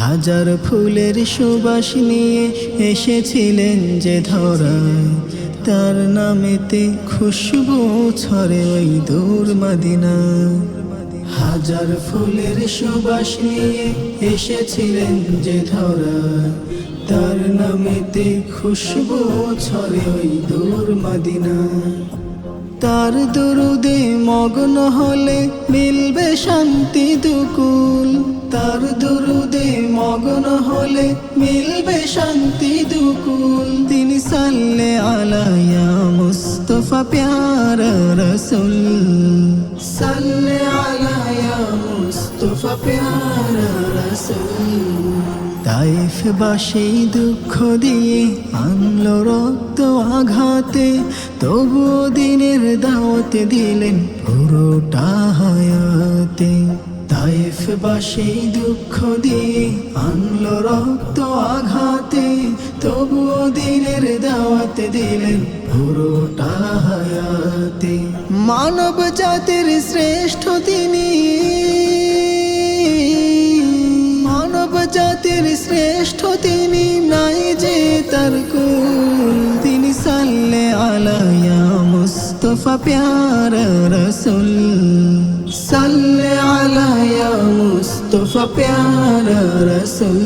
হাজার ফুলের সুবাস নিয়ে এসেছিলেন যে ধরায় তার নামেতে খুশবু ছড়ে ওই দূর মদিনা। হাজার ফুলের সুবাস নিয়ে এসেছিলেন যে ধরায় তার নামেতে খুশবু ছড়ে ওই দূর মদিনা। তার দরুদে মগ্ন হলে মিলবে শান্তি দুকুল। তার দরুদে মগ্ন হলে মিলবে শান্তি দুকুল। তিনি সাল্লে আলাইয়া মুস্তফা প্যার রসুল। সাল্লে আলাইয়া মুস্তফা প্যার রসুল। তাইফ বাসী দুঃখ দিয়ে আনলো রক্ত আঘাতে, তবুও দিনের দাওয়াতে দিলেন পুরোটা হায়াতে। তাইফ বাসী দুঃখ দিয়ে আনলো রক্ত আঘাতে, তবুও দিনের দাওয়াতে দিলেন পুরোটা হায়াতে। মানব জাতির শ্রেষ্ঠ তিনি জাতির শ্রেষ্ঠ তিনি নাই যে তার তিনি সাল্লে আলাইয়া মুস্তফা, প্যার রসুল। সাল্লে আলাইয়া মুস্তফা, প্যার রসুল।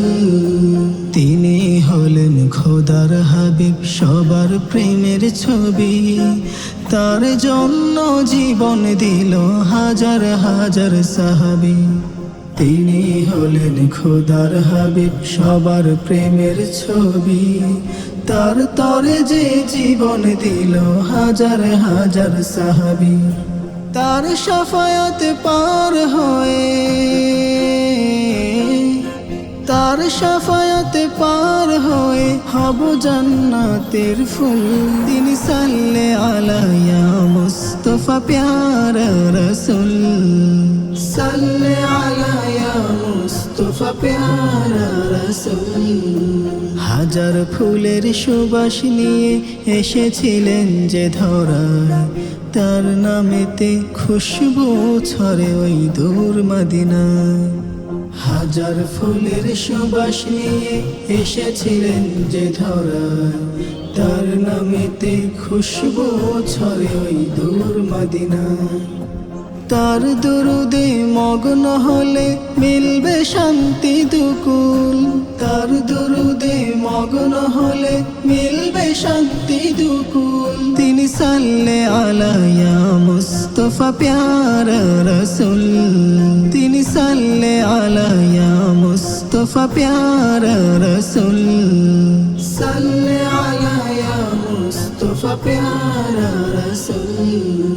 তিনি হলেন খোদার হাবিব, সবার প্রেমের ছবি। তার জন্য জীবন দিল হাজার হাজার সাহাবী। তিনি হলেন খোদার হাবিব, সবার প্রেমের ছবি। তার তরে যে জীবন দিল হাজার হাজার সাহাবি। তার সাফায়াত পার হয়ে, তার সাফায়াত পার হয়ে হব জান্নাতের ফুল। তিনি সাল্লে আলাইয়া মুস্তফা, প্যার রসুল। হাজার ফুলের সুবাস নিয়ে এসেছিলেন যে ধরায় তার নামেতে খুশবু ছড়ে ওই দূর মাদিনা। হাজার ফুলের সুবাস নিয়ে এসেছিলেন যে ধরায় তার নামেতে খুশবু ছড়ে ওই দূর মদিনা। তার দরুদে মগ্ন হলে মিলবে শান্তি দুকুল। তার দরুদে মগ্ন হলে মিলবে শান্তি দুকুল। তিনি সাল্লে আলাইয়া মুস্তফা প্যার রসুল। তিনি সাল্লে আলাইয়া মুস্তফা প্যার রসুল। সাল্লে আলাইয়া মুস্তফা প্যার রসুল।